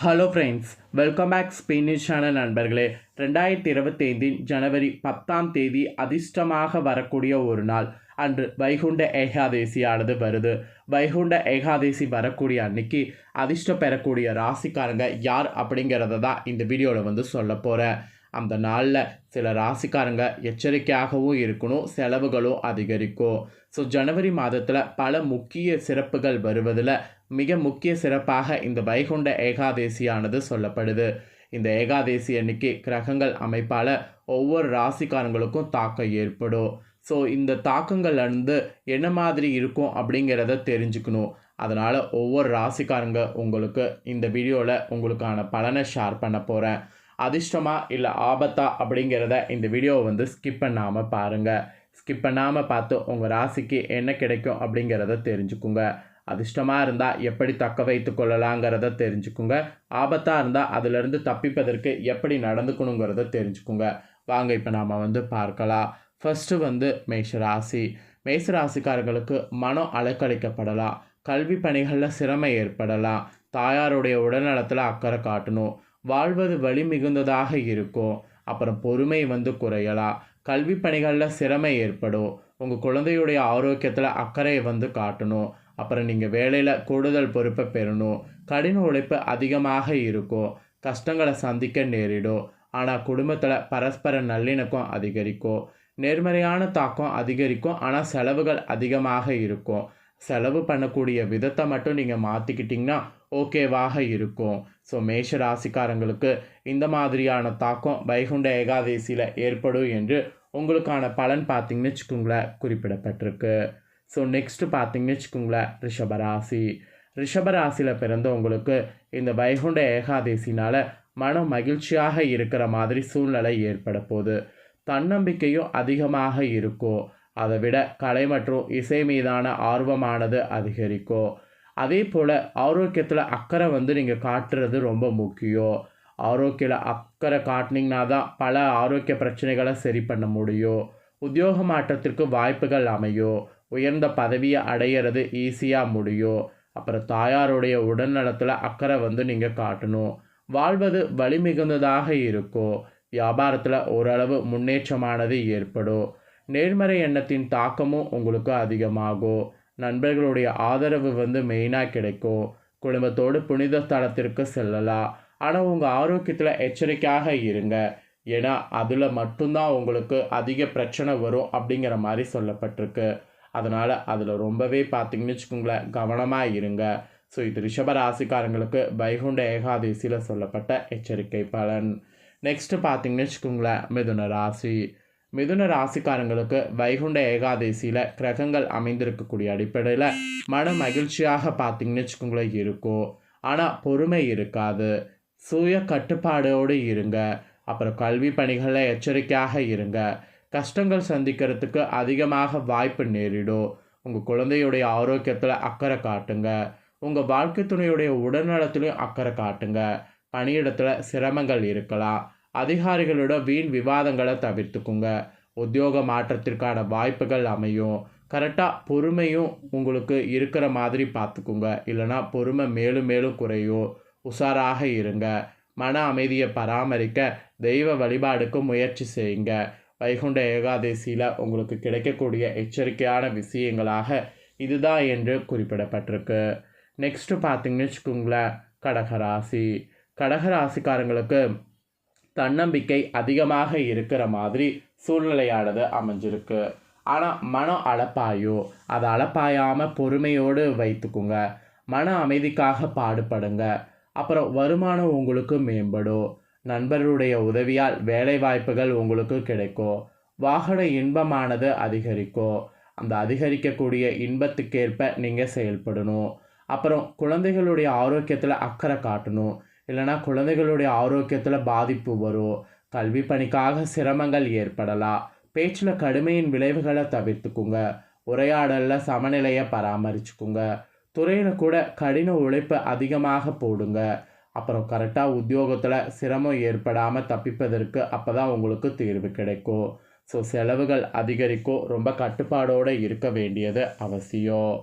Hello friends welcome back Spanish channel நண்பர்களே. ரெண்டாயிரத்தி இருபத்தைந்தின் ஜனவரி பத்தாம் தேதி அதிர்ஷ்டமாக வரக்கூடிய ஒரு நாள். அன்று வைகுண்ட ஏகாதேசியானது வருது. வைகுண்ட ஏகாதேசி வரக்கூடிய அன்னைக்கு அதிர்ஷ்டம் பெறக்கூடிய ராசிக்காரங்க யார் அப்படிங்கிறத தான் இந்த வீடியோவில் வந்து சொல்ல போகிறேன் அந்த நாளில் சில ராசிக்காரங்க எச்சரிக்கையாகவும் இருக்கணும் செலவுகளும் அதிகரிக்கும் ஸோ ஜனவரி மாதத்தில் பல முக்கிய சிறப்புகள் வருவதில் மிக முக்கிய சிறப்பாக இந்த வைகுண்ட ஏகாதேசியானது சொல்லப்படுது. இந்த ஏகாதேசி அன்னைக்கு கிரகங்கள் அமைப்பால் ஒவ்வொரு ராசிக்காரங்களுக்கும் தாக்கம் ஏற்படும். ஸோ இந்த தாக்கங்கள் வந்து என்ன மாதிரி இருக்கும் அப்படிங்கிறத தெரிஞ்சுக்கணும். அதனால் ஒவ்வொரு ராசிக்காரங்க உங்களுக்கு இந்த வீடியோவில் உங்களுக்கான பலனை ஷேர் பண்ண போகிறேன் அதிர்ஷ்டமா இல்லை ஆபத்தா அப்படிங்கிறத இந்த வீடியோவை வந்து ஸ்கிப் பண்ணாமல் பாருங்கள் ஸ்கிப் பண்ணாமல் பார்த்து உங்கள் ராசிக்கு என்ன கிடைக்கும் அப்படிங்கிறத தெரிஞ்சுக்குங்க. அதிர்ஷ்டமாக இருந்தால் எப்படி தக்க வைத்து கொள்ளலாங்கிறத தெரிஞ்சுக்குங்க. ஆபத்தாக இருந்தால் அதிலிருந்து தப்பிப்பதற்கு எப்படி நடந்துக்கணுங்கிறத தெரிஞ்சுக்குங்க. வாங்க இப்போ நாம் வந்து பார்க்கலாம். ஃபஸ்ட்டு வந்து மேஷராசி மேஷராசிக்காரர்களுக்கு மனம் அலக்களிக்கப்படலாம் கல்வி பணிகளில் சிரமம் ஏற்படலாம். தாயாருடைய உடல்நலத்தில் அக்கறை காட்டணும். வாழ்வது வழி மிகுந்ததாக இருக்கும் அப்புறம் பொறுமை வந்து குறையலாம் கல்வி பணிகளில் சிரமை ஏற்படும் உங்கள் குழந்தையுடைய ஆரோக்கியத்தில் அக்கறையை வந்து காட்டணும் அப்புறம் நீங்கள் வேலையில் கூடுதல் பொறுப்பை பெறணும் கடின உழைப்பு அதிகமாக இருக்கும் கஷ்டங்களை சந்திக்க நேரிடும் ஆனால் குடும்பத்தில் பரஸ்பர நல்லிணக்கம் அதிகரிக்கும் நேர்மறையான தாக்கம் அதிகரிக்கும் ஆனால் செலவுகள் அதிகமாக இருக்கும். செலவு பண்ணக்கூடிய விதத்தை மட்டும் நீங்கள் மாற்றிக்கிட்டிங்கன்னா ஓகேவாக இருக்கும். ஸோ மேஷ ராசிக்காரங்களுக்கு இந்த மாதிரியான தாக்கம் வைகுண்ட ஏகாதேசியில் ஏற்படும் என்று உங்களுக்கான பலன் பார்த்திங்கன்னு வச்சுக்கோங்களேன் குறிப்பிடப்பட்டிருக்கு. ஸோ நெக்ஸ்ட்டு பார்த்திங்கன்னு வச்சுக்கோங்களேன் ரிஷபராசி ரிஷபராசியில் பிறந்தவங்களுக்கு இந்த வைகுண்ட ஏகாதேசினால் மனம் மகிழ்ச்சியாக இருக்கிற மாதிரி சூழ்நிலை ஏற்பட போகுது. தன்னம்பிக்கையும் அதிகமாக இருக்கும். அதை விட கலை மற்றும் இசை மீதான ஆர்வமானது அதிகரிக்கும். அதே போல் ஆரோக்கியத்தில் அக்கறை வந்து நீங்கள் காட்டுறது ரொம்ப முக்கியம். ஆரோக்கியில் அக்கறை காட்டினீங்கன்னா தான் பல ஆரோக்கிய பிரச்சனைகளை சரி பண்ண முடியும். உத்தியோக மாற்றத்திற்கு வாய்ப்புகள் அமையும். உயர்ந்த பதவியை அடையிறது ஈஸியாக முடியும். அப்புறம் தாயாருடைய உடல்நலத்தில் அக்கறை வந்து நீங்கள் காட்டணும். வாழ்வது வலிமிகுந்ததாக இருக்கும். வியாபாரத்தில் ஓரளவு முன்னேற்றமானது ஏற்படும். நேர்மறை எண்ணத்தின் தாக்கமும் உங்களுக்கு அதிகமாகும். நண்பர்களுடைய ஆதரவு வந்து மெயினாக கிடைக்கும். குடும்பத்தோடு புனித ஸ்தலத்திற்கு செல்லலாம். ஆனால் உங்கள் ஆரோக்கியத்தில் எச்சரிக்கையாக இருங்க. ஏன்னா அதில் மட்டும்தான் உங்களுக்கு அதிக பிரச்சனை வரும் அப்படிங்கிற மாதிரி சொல்லப்பட்டிருக்கு. அதனால் அதில் ரொம்பவே பார்த்திங்கன்னு வச்சுக்கோங்களேன் கவனமாக இருங்க. ஸோ இது ரிஷப ராசிக்காரங்களுக்கு வைகுண்ட ஏகாதசியில் சொல்லப்பட்ட எச்சரிக்கை பலன். நெக்ஸ்ட்டு பார்த்திங்கன்னு வச்சுக்கோங்களேன் மிதுன ராசி. மிதுன ராசிக்காரங்களுக்கு வைகுண்ட ஏகாதசியில் கிரகங்கள் அமைந்திருக்கக்கூடிய அடிப்படையில் மன மகிழ்ச்சியாக பார்த்தீங்கன்னு வச்சுக்கோங்களேன் இருக்கும். ஆனால் பொறுமை இருக்காது. சுய கட்டுப்பாடோடு இருங்க. அப்புறம் கல்வி பணிகளில் எச்சரிக்கையாக இருங்க. கஷ்டங்கள் சந்திக்கிறதுக்கு அதிகமாக வாய்ப்பு நேரிடும். உங்கள் குழந்தையுடைய ஆரோக்கியத்தில் அக்கறை காட்டுங்க. உங்கள் வாழ்க்கை துணையுடைய உடல்நலத்திலையும் அக்கறை காட்டுங்க. பணியிடத்தில் சிரமங்கள் இருக்கலாம். அதிகாரிகளோட வீண் விவாதங்களை தவிர்த்துக்குங்க. உத்தியோக மாற்றத்திற்கான வாய்ப்புகள் அமையும். கரெக்டாக பொறுமையும் உங்களுக்கு இருக்கிற மாதிரி பார்த்துக்குங்க. இல்லைனா பொறுமை மேலும் மேலும் குறையும். உஷாராக இருங்க. மன அமைதியை பராமரிக்க தெய்வ வழிபாடுக்கு முயற்சி செய்யுங்க. வைகுண்ட ஏகாதசியில் உங்களுக்கு கிடைக்கக்கூடிய எச்சரிக்கையான விஷயங்களாக இதுதான் என்று குறிப்பிடப்பட்டிருக்கு. நெக்ஸ்ட்டு பார்த்தீங்கன்னு வச்சுக்கோங்களேன். கடகராசி. கடகராசிக்காரங்களுக்கு தன்னம்பிக்கை அதிகமாக இருக்கிற மாதிரி சூழ்நிலையானது அமைஞ்சிருக்கு. ஆனால் மனம் அளப்பாயோ அதை அளப்பாயாமல் பொறுமையோடு வைத்துக்குங்க. மன அமைதிக்காக பாடுபடுங்க. அப்புறம் வருமானம் உங்களுக்கு மேம்படும். நண்பர்களுடைய உதவியால் வேலை வாய்ப்புகள் உங்களுக்கு கிடைக்கும். வாகன இன்பமானது அதிகரிக்கும். அந்த அதிகரிக்கக்கூடிய இன்பத்துக்கேற்ப நீங்கள் செயல்படணும். அப்புறம் குழந்தைகளுடைய ஆரோக்கியத்தில் அக்கறை காட்டணும். இல்லைனா குழந்தைகளுடைய ஆரோக்கியத்தில் பாதிப்பு வரும். கல்வி பணிக்காக சிரமங்கள் ஏற்படலாம். பேச்சில் கடுமையின் விளைவுகளை தவிர்த்துக்குங்க. உரையாடலில் சமநிலையை பராமரிச்சுக்குங்க. துறையில் கூட கடின உழைப்பு அதிகமாக போடுங்க. அப்புறம் கரெக்டாக உத்தியோகத்தில் சிரமம் ஏற்படாமல் தப்பிப்பதற்கு அப்போ தான் உங்களுக்கு தீர்வு கிடைக்கும். ஸோ செலவுகள் அதிகரிக்கும். ரொம்ப கட்டுப்பாடோடு இருக்க வேண்டியது அவசியம்.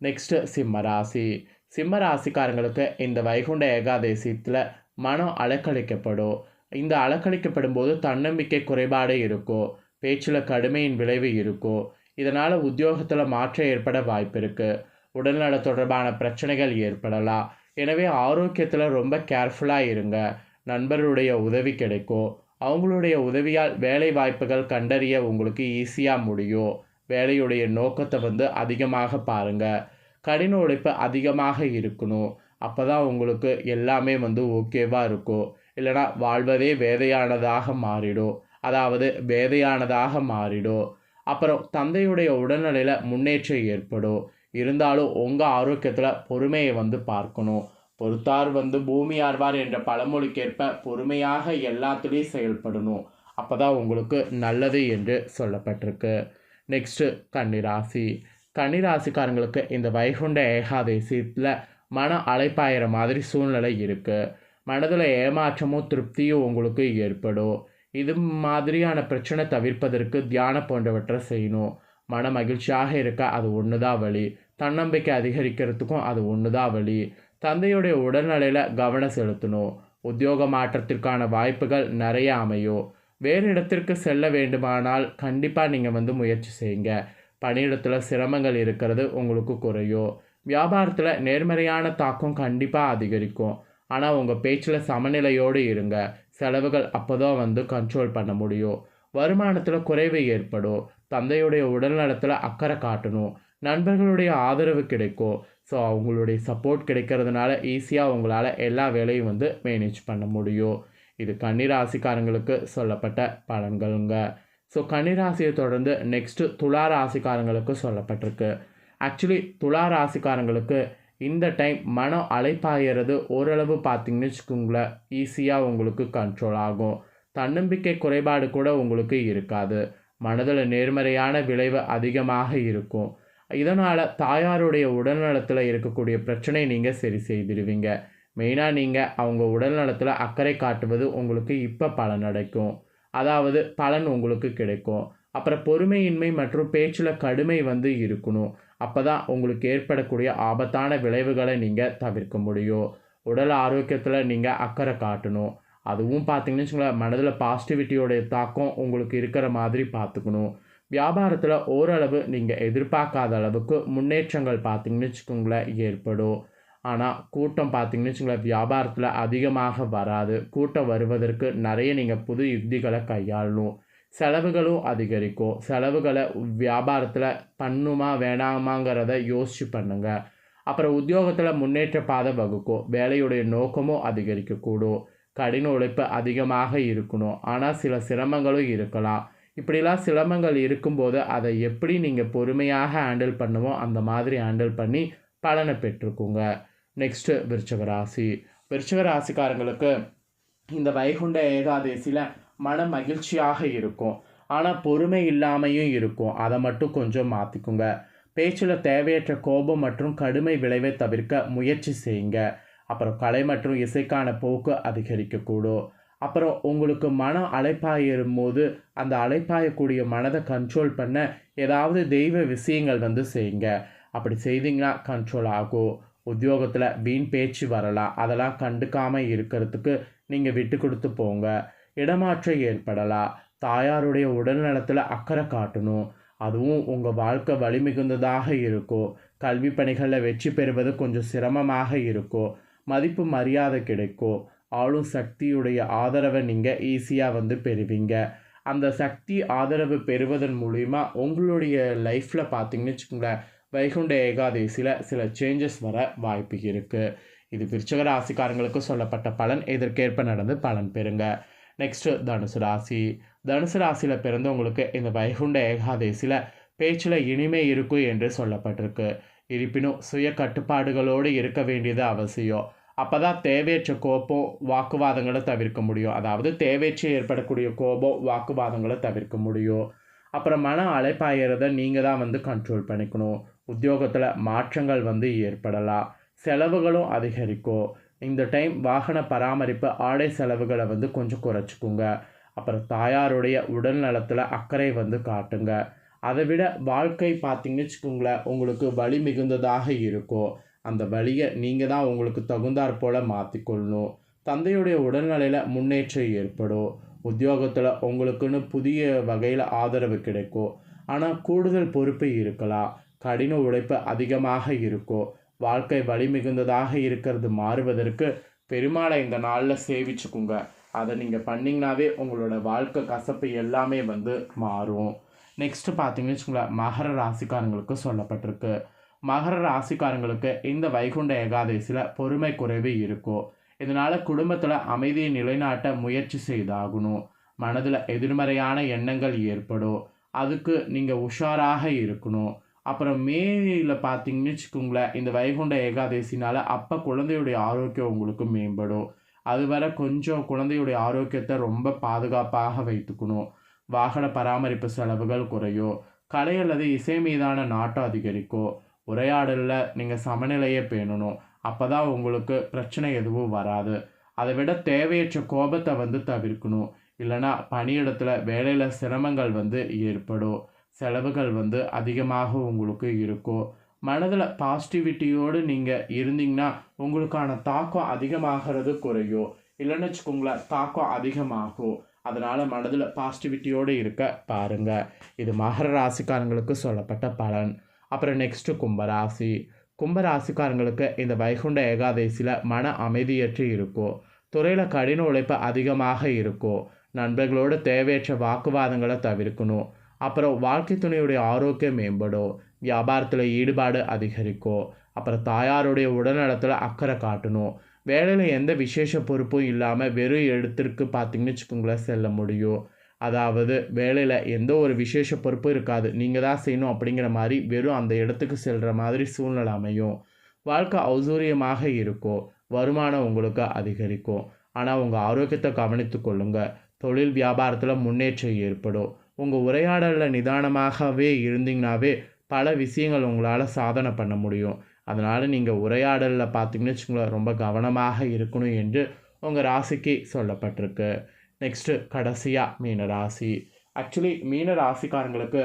நெக்ஸ்ட்டு சிம்மராசி சிம்ம ராசிக்காரங்களுக்கு இந்த வைகுண்ட ஏகாதசியத்தில் மனம் அலக்களிக்கப்படும் இந்த அலக்களிக்கப்படும் போது தன்னம்பிக்கை குறைபாடு இருக்கும் பேச்சில் கடுமையின் விளைவு இருக்கும் இதனால் உத்தியோகத்தில் மாற்றம் ஏற்பட வாய்ப்பு இருக்குது உடல்நல தொடர்பான பிரச்சனைகள் ஏற்படலாம். எனவே ஆரோக்கியத்தில் ரொம்ப கேர்ஃபுல்லாக இருங்க. நண்பர்களுடைய உதவி கிடைக்கும். அவங்களுடைய உதவியால் வேலை வாய்ப்புகள் கண்டறிய உங்களுக்கு ஈஸியாக முடியும். வேலையுடைய நோக்கத்தை வந்து அதிகமாக பாருங்கள் கடின உழைப்பு அதிகமாக இருக்கணும். அப்போ தான் உங்களுக்கு எல்லாமே வந்து ஓகேவாக இருக்கும். இல்லைனா வாழ்வதே வேதையானதாக மாறிடும். அதாவது வேதையானதாக மாறிடும். அப்புறம் தந்தையுடைய உடல்நிலையில் முன்னேற்றம் ஏற்படும். இருந்தாலும் உங்கள் ஆரோக்கியத்தில் பொறுமையை வந்து பார்க்கணும். பொறுத்தார் வந்து பூமி ஆர்வார் என்ற பழமொழிக்கேற்ப பொறுமையாக எல்லாத்துலேயும் செயல்படணும். அப்போ தான் உங்களுக்கு நல்லது என்று சொல்லப்பட்டிருக்கு. நெக்ஸ்ட்டு கன்னிராசி. கன்னிராசிக்காரங்களுக்கு இந்த வைகுண்ட ஏகாதசியத்தில் மன அழைப்பாயிற மாதிரி சூழ்நிலை இருக்குது மனதில் ஏமாற்றமும் திருப்தியும் உங்களுக்கு ஏற்படும். இது மாதிரியான பிரச்சனை தவிர்ப்பதற்கு தியானம் போன்றவற்றை செய்யணும். மன மகிழ்ச்சியாக இருக்க அது ஒன்று தான் வழி தன்னம்பிக்கை அதிகரிக்கிறதுக்கும் அது ஒன்று தான் வழி தந்தையுடைய உடல்நிலையில் கவனம் செலுத்தணும். உத்தியோக மாற்றத்திற்கான வாய்ப்புகள் நிறைய அமையும். வேறு இடத்திற்கு செல்ல வேண்டுமானால் கண்டிப்பாக நீங்கள் வந்து முயற்சி செய்யுங்க. பணியிடத்தில் சிரமங்கள் இருக்கிறது உங்களுக்கு குறையும். வியாபாரத்தில் நேர்மறையான தாக்கம் கண்டிப்பாக அதிகரிக்கும். ஆனால் உங்கள் பேச்சில் சமநிலையோடு இருங்க. செலவுகள் அப்போ தான் வந்து கண்ட்ரோல் பண்ண முடியும். வருமானத்தில் குறைவு ஏற்படும். தந்தையுடைய உடல்நலத்தில் அக்கறை காட்டணும். நண்பர்களுடைய ஆதரவு கிடைக்கும். ஸோ அவங்களுடைய சப்போர்ட் கிடைக்கிறதுனால ஈஸியாக உங்களால் எல்லா வேலையும் வந்து மேனேஜ் பண்ண முடியும். இது கன்னிராசிக்காரங்களுக்கு சொல்லப்பட்ட பலன்களுங்க. ஸோ கன்னிராசியை தொடர்ந்து நெக்ஸ்ட்டு துலா ராசிக்காரங்களுக்கு சொல்லப்பட்டிருக்கு. ஆக்சுவலி துலா ராசிக்காரங்களுக்கு இந்த டைம் மனம் அழைப்பாகிறது ஓரளவு பார்த்தீங்கன்னு வச்சுக்கோங்களேன் ஈஸியாக உங்களுக்கு கண்ட்ரோல் ஆகும். தன்னம்பிக்கை குறைபாடு கூட உங்களுக்கு இருக்காது. மனதில் நேர்மறையான விளைவு அதிகமாக இருக்கும். இதனால் தாயாருடைய உடல்நலத்தில் இருக்கக்கூடிய பிரச்சனை நீங்கள் சரி செய்திடுவீங்க. மெயினாக நீங்கள் அவங்க உடல்நலத்தில் அக்கறை காட்டுவது உங்களுக்கு இப்போ பலன் அடைக்கும் அதாவது பலன் உங்களுக்கு கிடைக்கும். அப்புறம் பொறுமையின்மை மற்றும் பேச்சில் கடுமை வந்து இருக்கணும். அப்போ தான் உங்களுக்கு ஏற்படக்கூடிய ஆபத்தான விளைவுகளை நீங்கள் தவிர்க்க முடியும். உடல் ஆரோக்கியத்தில் நீங்கள் அக்கறை காட்டணும். அதுவும் பார்த்தீங்கன்னு வச்சுங்களேன் மனதில் பாசிட்டிவிட்டியோடைய தாக்கம் உங்களுக்கு இருக்கிற மாதிரி பார்த்துக்கணும் வியாபாரத்தில் ஓரளவு நீங்கள் எதிர்பார்க்காத அளவுக்கு முன்னேற்றங்கள் பார்த்தீங்கன்னு வச்சுக்கோங்களேன் ஏற்படும். ஆனால் கூட்டம் பார்த்தீங்கன்னு வச்சுங்களேன் வியாபாரத்தில் அதிகமாக வராது. கூட்டம் வருவதற்கு நிறைய நீங்கள் புது யுக்திகளை கையாளணும். செலவுகளும் அதிகரிக்கும். செலவுகளை வியாபாரத்தில் பண்ணுமா வேணாமாங்கிறத யோசிச்சு பண்ணுங்கள் அப்புறம் உத்தியோகத்தில் முன்னேற்ற பாதை வகுக்கும். வேலையுடைய நோக்கமும் அதிகரிக்கக்கூடும். கடின உழைப்பு அதிகமாக இருக்கணும். ஆனால் சில சிரமங்களும் இருக்கலாம். இப்படிலாம் சிரமங்கள் இருக்கும்போது அதை எப்படி நீங்கள் பொறுமையாக ஹேண்டில் பண்ணுமோ அந்த மாதிரி ஹேண்டில் பண்ணி பலனை பெற்றுக்குங்க. நெக்ஸ்ட்டு விருச்சக ராசி விருச்சக ராசிக்காரங்களுக்கு இந்த வைகுண்ட ஏகாதசியில் மன மகிழ்ச்சியாக இருக்கும். ஆனால் பொறுமை இல்லாமையும் இருக்கும். அதை மட்டும் கொஞ்சம் மாற்றிக்குங்க பேச்சில் தேவையற்ற கோபம் மற்றும் கடுமை விளைவை தவிர்க்க முயற்சி செய்யுங்க. அப்புறம் கலை மற்றும் இசைக்கான போக்கு அதிகரிக்கக்கூடும். அப்புறம் உங்களுக்கு மனம் அழைப்பாயிரும் போது அந்த அழைப்பாயக்கூடிய மனதை கண்ட்ரோல் பண்ண ஏதாவது தெய்வ விஷயங்கள் வந்து செய்யுங்க. அப்படி செய்தீங்கன்னா கண்ட்ரோல் ஆகும். உத்தியோகத்தில் வீண் பேச்சு வரலாம். அதெல்லாம் கண்டுக்காமல் இருக்கிறதுக்கு நீங்கள் விட்டு கொடுத்து போங்க. இடமாற்றம் ஏற்படலாம். தாயாருடைய உடல்நலத்தில் அக்கறை காட்டணும். அதுவும் உங்கள் வாழ்க்கை வலிமிகுந்ததாக இருக்கும். கல்வி பணிகளில் வெற்றி பெறுவது கொஞ்சம் சிரமமாக இருக்கும். மதிப்பு மரியாதை கிடைக்கும். ஆளும் சக்தியுடைய ஆதரவை நீங்கள் ஈஸியாக வந்து பெறுவீங்க. அந்த சக்தி ஆதரவு பெறுவதன் மூலிமா உங்களுடைய லைஃப்பில் பார்த்தீங்கன்னு வச்சுக்கோங்களேன் வைகுண்ட ஏகாதசியில் சில சேஞ்சஸ் வர வாய்ப்பு இருக்குது இது விருச்சக ராசிக்காரங்களுக்கு சொல்லப்பட்ட பலன் இதற்கேற்ப நடந்து பலன் பெறுங்க. நெக்ஸ்ட்டு தனுசு ராசி. தனுசு ராசியில் பிறந்தவங்களுக்கு இந்த வைகுண்ட ஏகாதசியில் பேச்சில் இனிமை இருக்கும் என்று சொல்லப்பட்டிருக்கு. இருப்பினும் சுய கட்டுப்பாடுகளோடு இருக்க வேண்டியது அவசியம். அப்போ தான் தேவையற்ற கோபம் வாக்குவாதங்களை தவிர்க்க முடியும். அதாவது தேவையற்ற ஏற்படக்கூடிய கோபம் வாக்குவாதங்களை தவிர்க்க முடியும். அப்புறம் மன அலைப்பாயிறத நீங்கள் தான் வந்து கண்ட்ரோல் பண்ணிக்கணும். உத்தியோகத்தில் மாற்றங்கள் வந்து ஏற்படலாம். செலவுகளும் அதிகரிக்கும். இந்த டைம் வாகன பராமரிப்பு ஆடை செலவுகளை வந்து கொஞ்சம் குறைச்சிக்குங்க. அப்புறம் தாயாருடைய உடல் நலத்தில் அக்கறை வந்து காட்டுங்க. அதை விட வாழ்க்கை பார்த்தீங்கன்னு வச்சுக்கோங்களேன் உங்களுக்கு வலி மிகுந்ததாக இருக்கும். அந்த வழியை நீங்கள் தான் உங்களுக்கு தகுந்தாற் போல் மாற்றிக்கொள்ளணும் தந்தையுடைய உடல்நிலையில் முன்னேற்றம் ஏற்படும். உத்தியோகத்தில் உங்களுக்குன்னு புதிய வகையில் ஆதரவு கிடைக்கும். ஆனால் கூடுதல் பொறுப்பு இருக்கலாம். கடின உழைப்பு அதிகமாக இருக்கும் வாழ்க்கை வழி மிகுந்ததாக இருக்கிறது மாறுவதற்கு பெருமாளை இந்த நாளில் சேவிச்சுக்குங்க. அதை நீங்கள் பண்ணிங்கனாவே உங்களோட வாழ்க்கை கசப்பு எல்லாமே வந்து மாறும். நெக்ஸ்ட்டு பார்த்தீங்கன்னு வச்சுக்கோங்களேன் மகர ராசிக்காரங்களுக்கு சொல்லப்பட்டிருக்கு. மகர ராசிக்காரங்களுக்கு இந்த வைகுண்ட ஏகாதசியில் பொறுமை குறைவு இருக்கும் இதனால் குடும்பத்தில் அமைதியை நிலைநாட்ட முயற்சி செய்தாகணும். மனதில் எதிர்மறையான எண்ணங்கள் ஏற்படும். அதுக்கு நீங்கள் உஷாராக இருக்கணும். அப்புறம் மேல பார்த்தீங்கன்னு வச்சுக்கோங்களேன் இந்த வைகுண்ட ஏகாதசினால் அப்போ குழந்தையுடைய ஆரோக்கியம் உங்களுக்கு மேம்படும். அது வர கொஞ்சம் குழந்தையுடைய ஆரோக்கியத்தை ரொம்ப பாதுகாப்பாக வைத்துக்கணும். வாகன பராமரிப்பு செலவுகள் குறையும் கலை அல்லது இசை மீதான நாட்டம் அதிகரிக்கும் உரையாடலில் நீங்கள் சமநிலையை பேணணும். அப்போ தான் உங்களுக்கு பிரச்சனை எதுவும் வராது. அதை விட தேவையற்ற கோபத்தை வந்து தவிர்க்கணும். இல்லைனா பணியிடத்தில் வேலையில் சிரமங்கள் வந்து ஏற்படும். செலவுகள் வந்து அதிகமாக உங்களுக்கு இருக்கும் மனதில் பாசிட்டிவிட்டியோடு நீங்கள் இருந்தீங்கன்னா உங்களுக்கான தாக்கம் அதிகமாகிறது குறையும் இல்லைன்னு வச்சுக்கோங்களேன் தாக்கம் அதிகமாகும் அதனால் மனதில் பாசிட்டிவிட்டியோடு இருக்க பாருங்கள் இது மகர ராசிக்காரங்களுக்கு சொல்லப்பட்ட பலன். அப்புறம் நெக்ஸ்ட்டு கும்பராசி. கும்பராசிக்காரங்களுக்கு இந்த வைகுண்ட ஏகாதசியில் மன அமைதியற்று இருக்கும் துறையில் கடின உழைப்பு அதிகமாக இருக்கும் நண்பர்களோடு தேவையற்ற வாக்குவாதங்களை தவிர்க்கணும். அப்புறம் வாழ்க்கை துணையுடைய ஆரோக்கியம் மேம்படும் வியாபாரத்தில் ஈடுபாடு அதிகரிக்கும் அப்புறம் தாயாருடைய உடல்நலத்தில் அக்கறை காட்டணும். வேலையில் எந்த விசேஷ பொறுப்பும் இல்லாமல் வெறும் இடத்திற்கு பார்த்தீங்கன்னு வச்சுக்கோங்களேன் செல்ல முடியும். அதாவது வேலையில் எந்த ஒரு விசேஷ பொறுப்பும் இருக்காது. நீங்கள் தான் செய்யணும் அப்படிங்கிற மாதிரி வெறும் அந்த இடத்துக்கு செல்கிற மாதிரி சூழ்நிலை அமையும். வாழ்க்கை ஔசூரியமாக இருக்கும். வருமானம் உங்களுக்கு அதிகரிக்கும். ஆனால் உங்கள் ஆரோக்கியத்தை கவனித்து கொள்ளுங்கள் தொழில் வியாபாரத்தில் முன்னேற்றம் ஏற்படும். உங்கள் உரையாடலில் நிதானமாகவே இருந்தீங்கனாவே பல விஷயங்கள் உங்களால் சாதனை பண்ண முடியும். அதனால் நீங்கள் உரையாடலில் பார்த்தீங்கன்னு வச்சுக்கோங்களேன் ரொம்ப கவனமாக இருக்கணும் என்று உங்கள் ராசிக்கு சொல்லப்பட்டிருக்கு. நெக்ஸ்ட்டு கடைசியாக மீன ராசி. ஆக்சுவலி மீன ராசிக்காரங்களுக்கு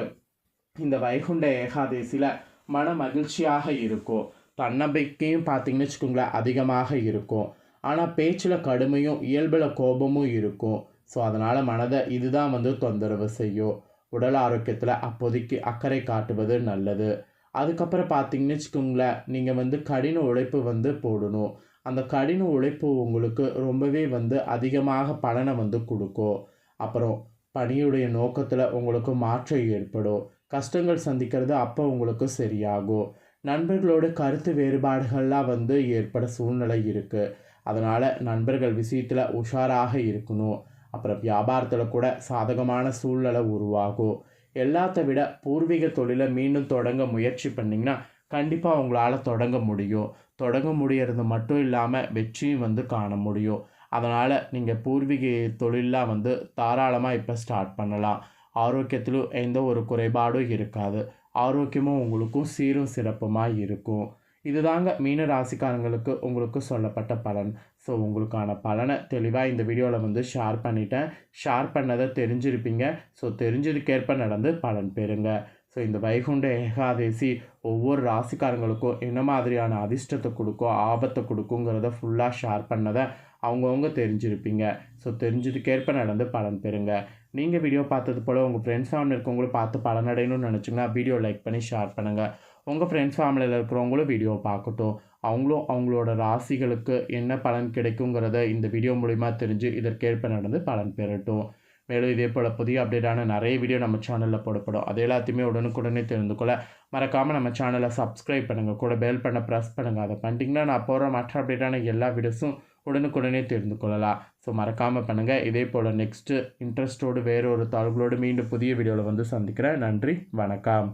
இந்த வைகுண்ட ஏகாதசியில் மன மகிழ்ச்சியாக இருக்கும். தன்னம்பிக்கையும் பார்த்தீங்கன்னு வச்சுக்கோங்களேன் அதிகமாக இருக்கும். ஆனால் பேச்சில் கடுமையும் இயல்பில் கோபமும் இருக்கும். ஸோ அதனால் மனதை இதுதான் வந்து தொந்தரவு செய்யும் உடல் ஆரோக்கியத்தில் அப்போதைக்கு அக்கறை காட்டுவது நல்லது. அதுக்கப்புறம் பார்த்தீங்கன்னு வச்சுக்கோங்களேன் நீங்கள் வந்து கடின உழைப்பு வந்து போடணும். அந்த கடின உழைப்பு உங்களுக்கு ரொம்பவே வந்து அதிகமாக பலனை வந்து கொடுக்கும் அப்புறம் பணியுடைய நோக்கத்தில் உங்களுக்கு மாற்றம் ஏற்படும் கஷ்டங்கள் சந்திக்கிறது அப்போ உங்களுக்கு சரியாகும் நண்பர்களோட கருத்து வேறுபாடுகள்லாம் வந்து ஏற்பட சூழ்நிலை இருக்குது அதனால் நண்பர்கள் விஷயத்தில் உஷாராக இருக்கணும். அப்புறம் வியாபாரத்தில் கூட சாதகமான சூழ்நிலை உருவாகும். எல்லாத்த விட பூர்வீக தொழிலை மீண்டும் தொடங்க முயற்சி பண்ணிங்கன்னா கண்டிப்பாக உங்களால் தொடங்க முடியும். தொடங்க முடியறது மட்டும் இல்லாமல் வெற்றியும் வந்து காண முடியும். அதனால் நீங்கள் பூர்வீக தொழிலாக வந்து தாராளமாக இப்போ ஸ்டார்ட் பண்ணலாம். ஆரோக்கியத்திலும் எந்த ஒரு குறைபாடும் இருக்காது. ஆரோக்கியமும் உங்களுக்கும் சீரும் சிறப்புமாக இருக்கும். இதுதாங்க மீன ராசிக்காரங்களுக்கு உங்களுக்கு சொல்லப்பட்ட பலன். ஸோ உங்களுக்கான பலனை தெளிவாக இந்த வீடியோவில் வந்து ஷேர் பண்ணிட்டேன். ஷேர் பண்ணதை தெரிஞ்சிருப்பீங்க. ஸோ தெரிஞ்சதுக்கேற்ப நடந்து பலன் பெறுங்க. ஸோ இந்த வைகுண்ட ஏகாதேசி ஒவ்வொரு ராசிக்காரங்களுக்கும் என்ன மாதிரியான அதிர்ஷ்டத்தை கொடுக்கும் ஆபத்தை கொடுக்குங்கிறத ஃபுல்லாக ஷேர் பண்ணதை அவங்கவுங்க தெரிஞ்சிருப்பீங்க. ஸோ தெரிஞ்சதுக்கேற்ப நடந்து பலன் பெறுங்க. நீங்கள் வீடியோ பார்த்தது போல் உங்கள் ஃப்ரெண்ட்ஸ் ஃபேமிலி இருக்கவங்களும் பார்த்து பலனடையணும்னு நினச்சிங்கன்னா வீடியோ லைக் பண்ணி ஷேர் பண்ணுங்கள் உங்கள் ஃப்ரெண்ட்ஸ் ஃபேமிலியில் இருக்கிறவங்களும் வீடியோ பார்க்கட்டும். அவங்களும் அவங்களோட ராசிகளுக்கு என்ன பலன் கிடைக்குங்கிறத இந்த வீடியோ மூலிமா தெரிஞ்சு இதற்கேற்ப நடந்து பலன் பெறட்டும். மேலும் இதே போல் புதிய அப்டேட்டான நிறைய வீடியோ நம்ம சேனலில் போடப்படும். அது எல்லாத்தையுமே உடனுக்குடனே தெரிந்து கொள்ள மறக்காமல் நம்ம சேனலை சப்ஸ்கிரைப் பண்ணுங்கள் கூட பெல் பண்ண ப்ரெஸ் பண்ணுங்கள் அதை பண்ணிட்டிங்கன்னா நான் போகிற மற்ற அப்டேட்டான எல்லா வீடியோஸும் உடனுக்குடனே தெரிந்து கொள்ளலாம். ஸோ மறக்காமல் பண்ணுங்கள் இதே போல் நெக்ஸ்ட்டு இன்ட்ரெஸ்ட்டோடு வேறு ஒரு தாள்களோடு மீண்டும் புதிய வீடியோவில் வந்து சந்திக்கிறேன். நன்றி. வணக்கம்.